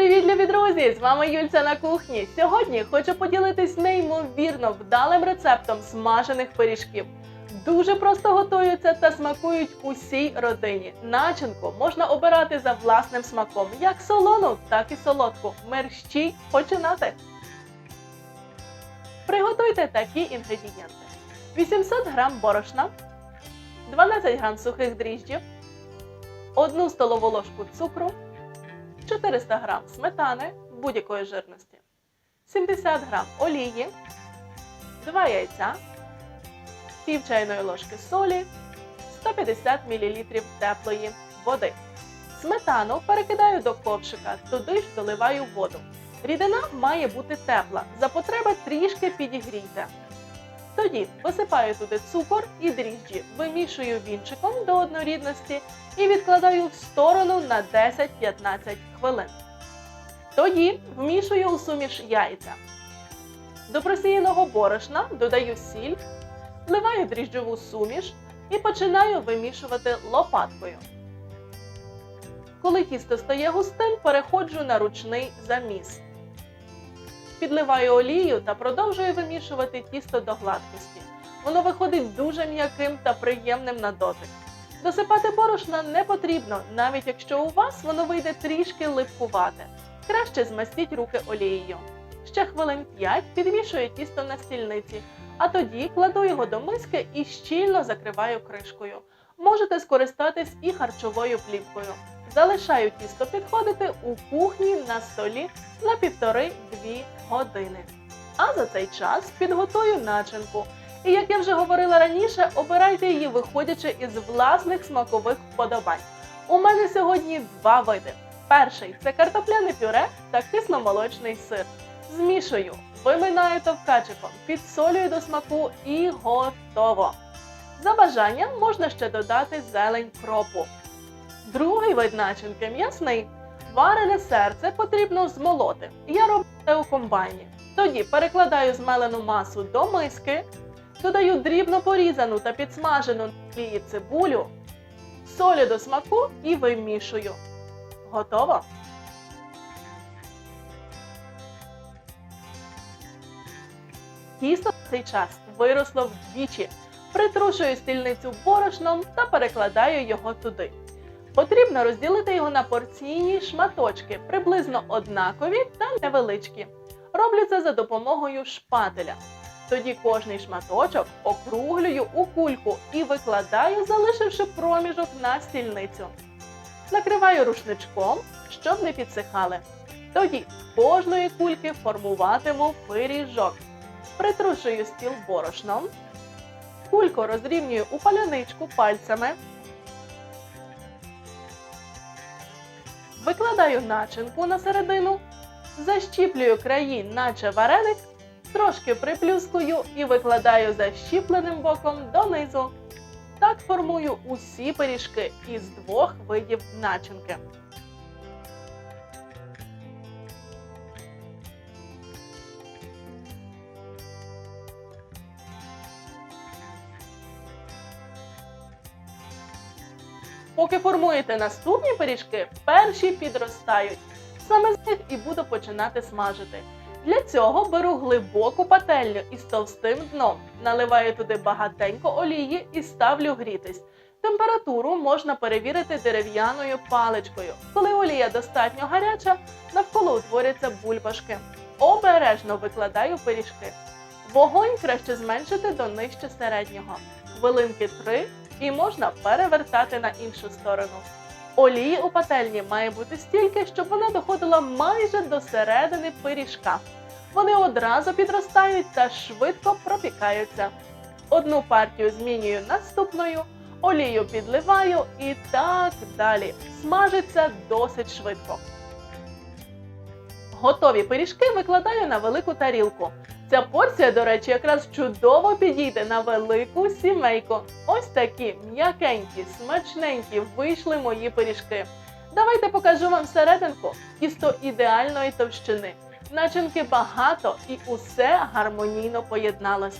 Друзі, з вами Юльця на кухні. Сьогодні хочу поділитись неймовірно вдалим рецептом смажених пиріжків. Дуже просто готуються та смакують усій родині. Начинку можна обирати за власним смаком, як солону, так і солодку. Мерщій починати. Приготуйте такі інгредієнти: 800 г борошна, 12 г сухих дріжджів, 1 столову ложку цукру, 400 г сметани будь-якої жирності, 70 г олії, 2 яйця, пів чайної ложки солі, 150 мл теплої води. Сметану перекидаю до ковшика, туди ж доливаю воду. Рідина має бути тепла, за потреби трішки підігрійте. Тоді висипаю туди цукор і дріжджі, вимішую вінчиком до однорідності і відкладаю в сторону на 10-15 хвилин. Тоді вмішую у суміш яйця. До просіяного борошна додаю сіль, вливаю дріжджову суміш і починаю вимішувати лопаткою. Коли тісто стає густим, переходжу на ручний заміс. Підливаю олію та продовжую вимішувати тісто до гладкості. Воно виходить дуже м'яким та приємним на дотик. Досипати борошна не потрібно, навіть якщо у вас воно вийде трішки липкувате. Краще змастіть руки олією. Ще хвилин 5 підвішую тісто на стільниці, а тоді кладу його до миски і щільно закриваю кришкою. Можете скористатись і харчовою плівкою. Залишаю тісто підходити у кухні на столі на 1,5-2 години. А за цей час підготую начинку. І як я вже говорила раніше, обирайте її, виходячи із власних смакових вподобань. У мене сьогодні два види. Перший це картопляне пюре та кисломолочний сир. Змішую, виминаю товкачиком, підсолюю до смаку і готово. За бажанням можна ще додати зелень кропу. Другий вид начинки м'ясний. Варене серце потрібно змолоти. Я роблю це у комбайні. Тоді перекладаю змелену масу до миски, додаю дрібно порізану та підсмажену на цибулю, солю до смаку і вимішую. Готово? Тісто в цей час виросло вдвічі. Притрушую стільницю борошном та перекладаю його туди. Потрібно розділити його на порційні шматочки, приблизно однакові та невеличкі. Роблю це за допомогою шпателя. Тоді кожний шматочок округлюю у кульку і викладаю, залишивши проміжок на стільницю. Накриваю рушничком, щоб не підсихали. Тоді з кожної кульки формуватиму пиріжок. Притрушую стіл борошном. Кульку розрівнюю у паляничку пальцями. Викладаю начинку на середину, защіплюю краї, наче вареник, трошки приплюскую і викладаю защіпленим боком донизу. Так формую усі пиріжки із двох видів начинки. Поки формуєте наступні пиріжки, перші підростають. Саме з них і буду починати смажити. Для цього беру глибоку пательню із товстим дном, наливаю туди багатенько олії і ставлю грітись. Температуру можна перевірити дерев'яною паличкою. Коли олія достатньо гаряча, навколо утворяться бульбашки. Обережно викладаю пиріжки. Вогонь краще зменшити до нижче середнього. Хвилинки 3 і можна перевертати на іншу сторону. Олії у пательні має бути стільки, щоб вона доходила майже до середини пиріжка. Вони одразу підростають та швидко пропікаються. Одну партію змінюю наступною, олію підливаю і так далі. Смажиться досить швидко. Готові пиріжки викладаю на велику тарілку. Ця порція, до речі, якраз чудово підійде на велику сімейку. Ось такі м'якенькі, смачненькі вийшли мої пиріжки. Давайте покажу вам серединку тісто ідеальної товщини. Начинки багато і усе гармонійно поєдналось.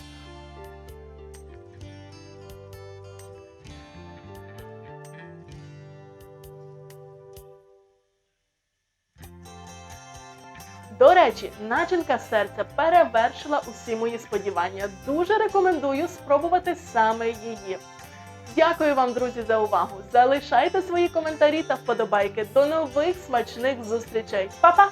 До речі, начинка серця перевершила усі мої сподівання. Дуже рекомендую спробувати саме її. Дякую вам, друзі, за увагу. Залишайте свої коментарі та вподобайки. До нових смачних зустрічей. Па-па!